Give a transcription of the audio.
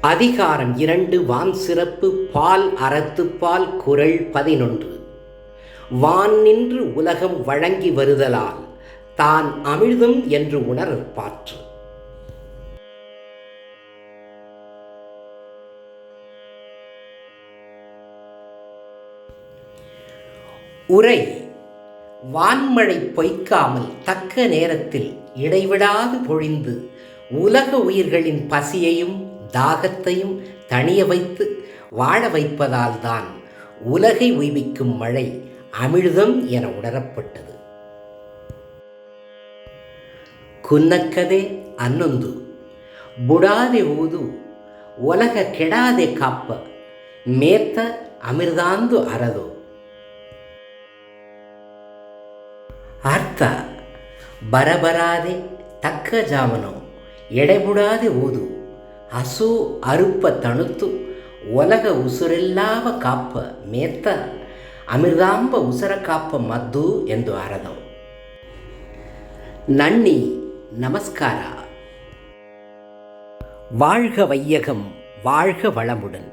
அதிகாரம் இரண்டு வான் சிறப்பு பால் அறத்துப்பால் குரல் பதினொன்று. வான் நின்று உலகம் வழங்கி வருதலால் தான் அமிழ்தும் என்று உணரற் பாற்று. உரை வான்மழை பொய்க்காமல் தக்க நேரத்தில் இடைவிடாது பொழிந்து உலக உயிர்களின் பசியையும் தாகத்தையும் தணிய வைத்து வாழ வைப்பதால்தான் உலகை உய்விக்கும் மழை அமிழ்தம் என உணரப்பட்டது ಕುನ್ನಕ್ಕದೆ ಅನ್ನೊಂದು ಬುಡಾದೆ ಓದು ಒಲಗ ಕೆಡಾದೆ ಕಾಪ್ಪ ಮೇತ್ತ ಅಮಿರ್ದಾಂದು ಅರದು ಅರ್ಥ ಬರಬರಾದೆ ತಕ್ಕ ಜಾವನು ಎಡೆಬುಡಾದೆ ಓದು ಹಸು ಅರುಪ್ಪ ತಣುತ್ತು ಒಲಗ ಉಸುರೆಲ್ಲಾವ ಕಾಪ್ಪ ಮೇತ್ತ ಅಮಿರ್ದಾಂಬ ಉಸರ ಕಾಪ್ಪ ಮದ್ದು ಎಂದು ಅರದವು நன்னி நமஸ்காரா வாழ்க வையகம் வாழ்க வளமுடன்